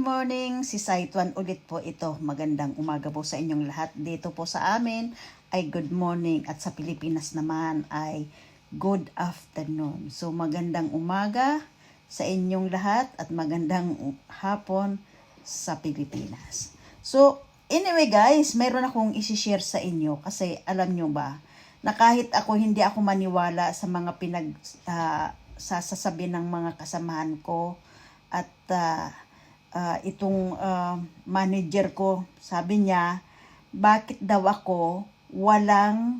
morning. Si Saitwan ulit po ito. Magandang umaga po sa inyong lahat. Dito po sa amin ay good morning at sa Pilipinas naman ay good afternoon. So magandang umaga sa inyong lahat at magandang hapon sa Pilipinas. So anyway guys, mayroon akong isi-share sa inyo kasi alam nyo ba na kahit ako hindi ako maniwala sa mga pinag ah, sasasabi ng mga kasamahan ko at ah, ah, itong ah, manager ko sabi niya bakit daw ako walang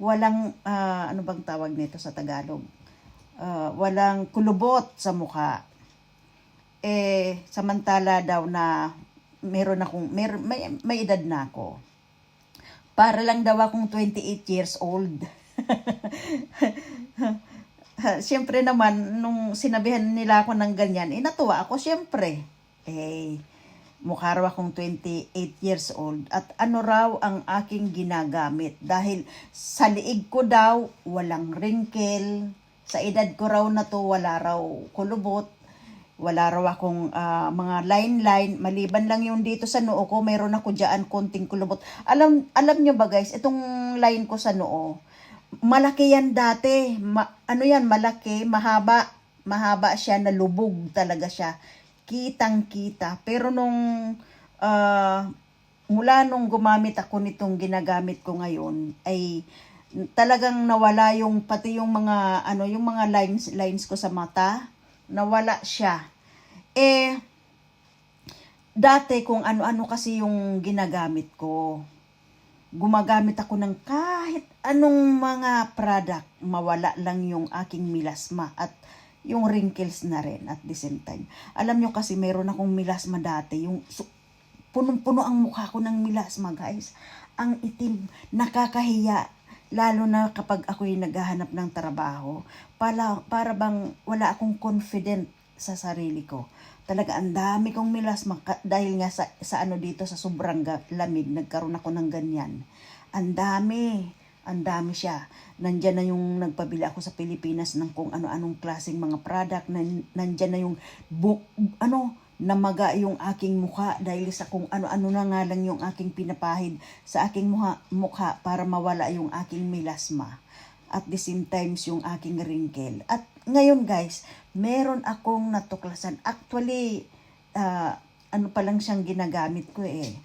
walang ah, ano bang tawag nito sa Tagalog? Ah, walang kulubot sa mukha. Eh samantala daw na meron akong mer, may, may edad na ako. Para lang daw akong 28 years old. Siyempre naman, nung sinabihan nila ako ng ganyan, eh natuwa ako siyempre. Eh, mukha raw akong 28 years old at ano raw ang aking ginagamit dahil sa liig ko daw walang wrinkle, sa edad ko raw na to wala raw kulubot, wala raw akong ah, mga line-line, maliban lang yung dito sa noo ko, meron ako diyan konting kulubot. Alam alam nyo ba guys, itong line ko sa noo, malaki yan dati. Ma- ano yan, malaki, mahaba. Mahaba siya, nalubog talaga siya. Kitang-kita. Pero nung, ah, mula nung gumamit ako nitong ginagamit ko ngayon, ay talagang nawala yung, pati yung mga, ano, yung mga lines, lines ko sa mata, nawala siya. Eh, dati kung ano-ano kasi yung ginagamit ko, gumagamit ako ng kahit anong mga product, mawala lang yung aking milasma at yung wrinkles na rin at the same time. Alam nyo kasi meron akong milasma dati, yung su- punong-puno ang mukha ko ng milasma guys. Ang itim, nakakahiya, lalo na kapag ako'y naghahanap ng trabaho, para, para bang wala akong confident sa sarili ko. Talaga ang dami kong milasma dahil nga sa, sa ano dito sa sobrang lamig nagkaroon ako ng ganyan. Ang dami, ang dami siya. Nandyan na yung nagpabili ako sa Pilipinas ng kung ano-anong klaseng mga product. Nan, nandyan na yung bu- ano, namaga yung aking mukha dahil sa kung ano-ano na nga lang yung aking pinapahid sa aking mukha, mukha para mawala yung aking melasma at the same times yung aking wrinkle. At ngayon guys, meron akong natuklasan. Actually, ah, ano pa lang siyang ginagamit ko eh.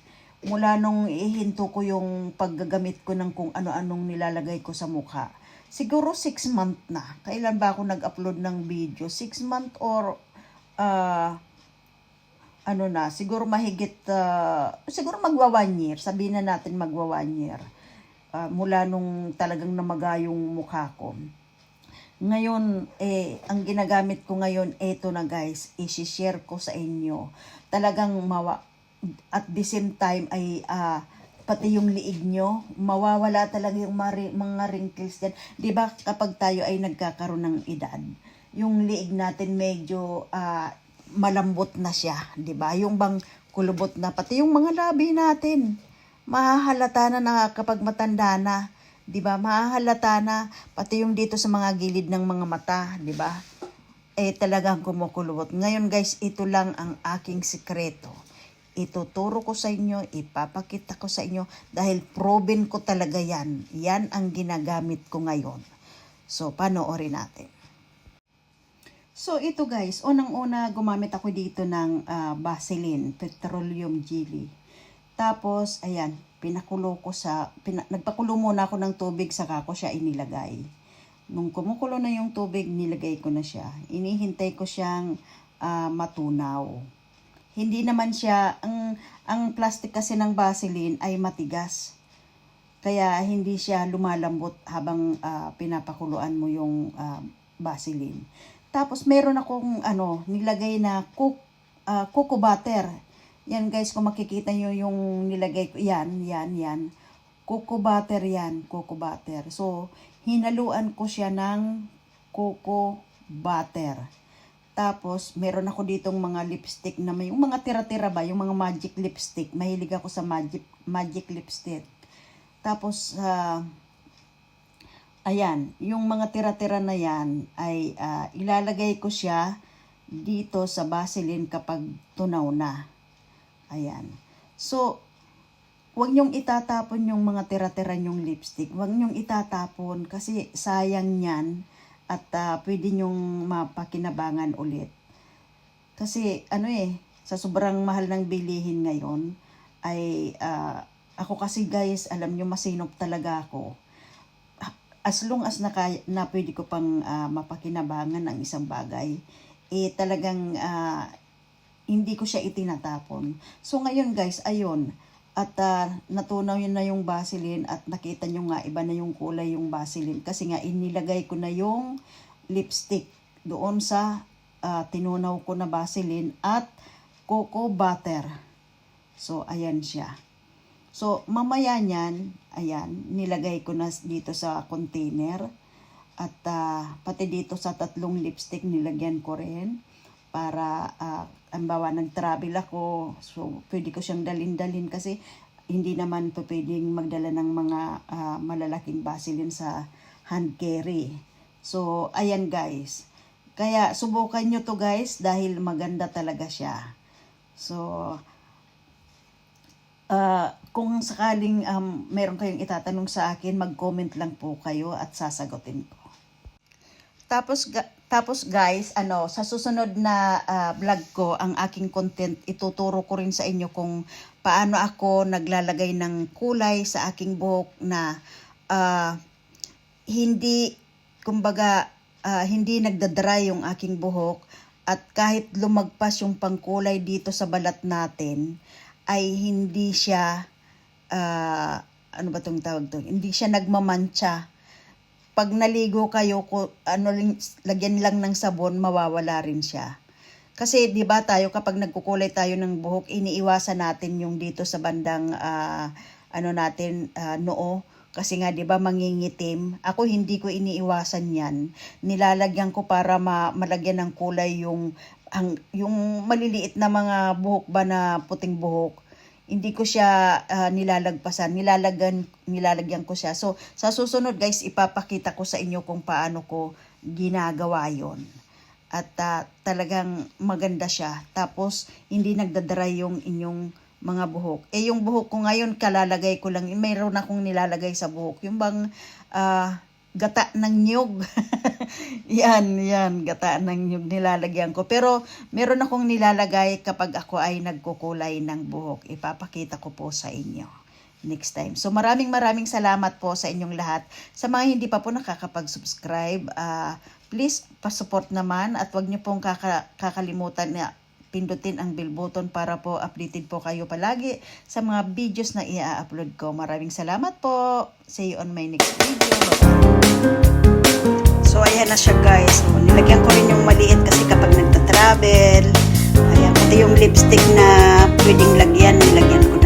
Mula nung ihinto ko yung paggagamit ko ng kung ano-anong nilalagay ko sa mukha. Siguro six month na. Kailan ba ako nag-upload ng video? Six month or ah, ano na, siguro mahigit, ah, siguro magwa one year. Sabihin na natin magwa one year. Ah, mula nung talagang namaga yung mukha ko. Ngayon, eh, ang ginagamit ko ngayon, eto na guys, isi-share ko sa inyo. Talagang mawa, at the same time ay ah, pati yung liig nyo, mawawala talaga yung mga wrinkles dyan. Di ba kapag tayo ay nagkakaroon ng edad, yung liig natin medyo ah, malambot na siya, di ba? Yung bang kulubot na, pati yung mga labi natin, mahahalata na na kapag matanda na, di ba? Mahahalata na, pati yung dito sa mga gilid ng mga mata, di ba? Eh talagang kumukulubot. Ngayon guys, ito lang ang aking sikreto. Ituturo ko sa inyo, ipapakita ko sa inyo dahil proven ko talaga yan. Yan ang ginagamit ko ngayon. So, panoorin natin. So, ito guys, unang-una gumamit ako dito ng ah, Vaseline, petroleum jelly. Tapos, ayan, pinakulo ko sa, pina, nagpakulo muna ako ng tubig, saka ko siya inilagay. Nung kumukulo na yung tubig, nilagay ko na siya. Inihintay ko siyang ah, matunaw. Hindi naman siya, ang, ang plastic kasi ng Vaseline ay matigas. Kaya hindi siya lumalambot habang ah, pinapakuluan mo yung ah, Vaseline. Tapos meron akong ano, nilagay na cook, ah, cocoa butter. Yan guys, kung makikita nyo yung nilagay ko, yan, yan, yan. Cocoa butter yan, cocoa butter. So, hinaluan ko siya ng cocoa butter. Tapos, meron ako ditong mga lipstick na may, yung mga tira-tira ba, yung mga magic lipstick. Mahilig ako sa magic, magic lipstick. Tapos, ah, ayan, yung mga tira-tira na yan ay ah, ilalagay ko siya dito sa Vaseline kapag tunaw na. Ayan. So, huwag niyong itatapon yung mga tira-tira niyong lipstick. Huwag niyong itatapon kasi sayang yan at ah, pwede niyong mapakinabangan ulit. Kasi ano eh, sa sobrang mahal ng bilihin ngayon, ay ah, ako kasi guys, alam nyo masinop talaga ako. As long as na, kaya, na pwede ko pang ah, mapakinabangan ng isang bagay, eh talagang ah, hindi ko siya itinatapon. So ngayon guys, ayun, at ah, natunaw yun na yung Vaseline at nakita nyo nga iba na yung kulay yung Vaseline kasi nga inilagay ko na yung lipstick doon sa ah, tinunaw ko na Vaseline at cocoa butter. So ayan siya. So mamaya niyan, ayan, nilagay ko na dito sa container at ah, pati dito sa tatlong lipstick nilagyan ko rin para uh, ang bawa nag-travel ako so pwede ko siyang dalin-dalin kasi hindi naman pa pwedeng magdala ng mga ah, malalaking Vaseline sa hand carry. So ayan guys. Kaya subukan nyo to guys dahil maganda talaga siya. So Ah, kung sakaling um, meron kayong itatanong sa akin, mag-comment lang po kayo at sasagutin ko. Tapos tapos guys, ano, sa susunod na ah, vlog ko, ang aking content, ituturo ko rin sa inyo kung paano ako naglalagay ng kulay sa aking buhok na ah, hindi, kumbaga, ah, hindi nagdadry yung aking buhok at kahit lumagpas yung pangkulay dito sa balat natin, ay hindi siya, ah, ano ba tong tawag to? Hindi siya nagmamantsa pag naligo kayo, ano, lagyan lang ng sabon, mawawala rin siya. Kasi 'di ba tayo kapag nagkukulay tayo ng buhok, iniiwasan natin yung dito sa bandang ah, ano natin ah, noo kasi nga 'di ba mangingitim. Ako hindi ko iniiwasan 'yan. Nilalagyan ko para ma- malagyan ng kulay yung ang yung maliliit na mga buhok ba na puting buhok hindi ko siya ah, nilalagpasan, nilalagyan, nilalagyan ko siya. So, sa susunod guys, ipapakita ko sa inyo kung paano ko ginagawa yon At ah, talagang maganda siya. Tapos, hindi nagdadry yung inyong mga buhok. Eh, yung buhok ko ngayon, kalalagay ko lang, mayroon akong nilalagay sa buhok. Yung bang ah, gata ng nyug. yan, yan, gata ng nyug nilalagyan ko. Pero meron akong nilalagay kapag ako ay nagkukulay ng buhok. Ipapakita ko po sa inyo next time. So maraming maraming salamat po sa inyong lahat. Sa mga hindi pa po nakakapag-subscribe, ah, please pasupport naman at wag niyo pong kaka- kakalimutan na pindutin ang bell button para po updated po kayo palagi sa mga videos na i-upload ko. Maraming salamat po. See you on my next video. So, ayan na siya guys. Nilagyan ko rin yung maliit kasi kapag nagta-travel, ayan, pati yung lipstick na pwedeng lagyan, nilagyan ko